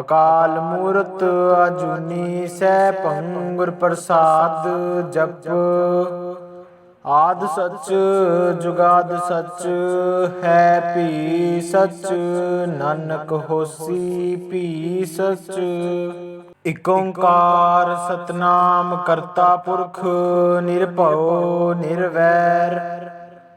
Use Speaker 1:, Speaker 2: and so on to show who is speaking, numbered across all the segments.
Speaker 1: ਅਕਾਲ ਮੂਰਤ ਅਜੂਨੀ ਸੈਭੰ ਗੁਰ ਪ੍ਰਸਾਦ ਜਪ। ਆਦ ਸੱਚ, ਜੁਗਾਦ ਸੱਚ, ਹੈ ਭੀ ਸੱਚ, ਨਾਨਕ ਹੋਸੀ ਭੀ ਸਚ। ਇਕ ਓੰਕਾਰ ਸਤਨਾਮ ਕਰਤਾ ਪੁਰਖ, ਨਿਰਭਉ ਨਿਰਵੈਰ।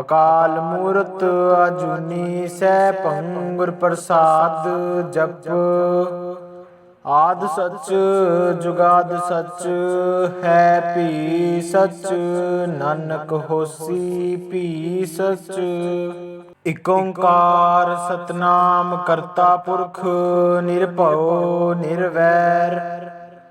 Speaker 1: ਅਕਾਲ ਮੂਰਤ ਅਜੂਨੀ ਸੈਭੰ ਗੁਰ ਪ੍ਰਸਾਦ ਜਪ। ਆਦ ਸੱਚ, ਜੁਗਾਦ ਸੱਚ, ਹੈ ਭੀ ਸੱਚ, ਨਾਨਕ ਹੋਸੀ ਭੀ ਸਚ। ਇਕ ਓੰਕਾਰ ਸਤਨਾਮ ਕਰਤਾ ਪੁਰਖ, ਨਿਰਭਉ ਨਿਰਵੈਰ।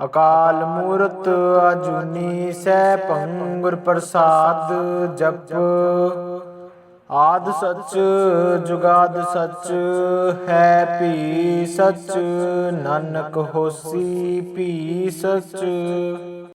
Speaker 1: ਅਕਾਲ ਮੂਰਤ ਅਜੂਨੀ ਸੈਭੰ ਗੁਰ ਪ੍ਰਸਾਦ ਜਪ। ਆਦ ਸੱਚ, ਜੁਗਾਦ ਸੱਚ, ਹੈ ਭੀ ਸੱਚ, ਨਾਨਕ ਹੋਸੀ ਭੀ ਸੱਚ।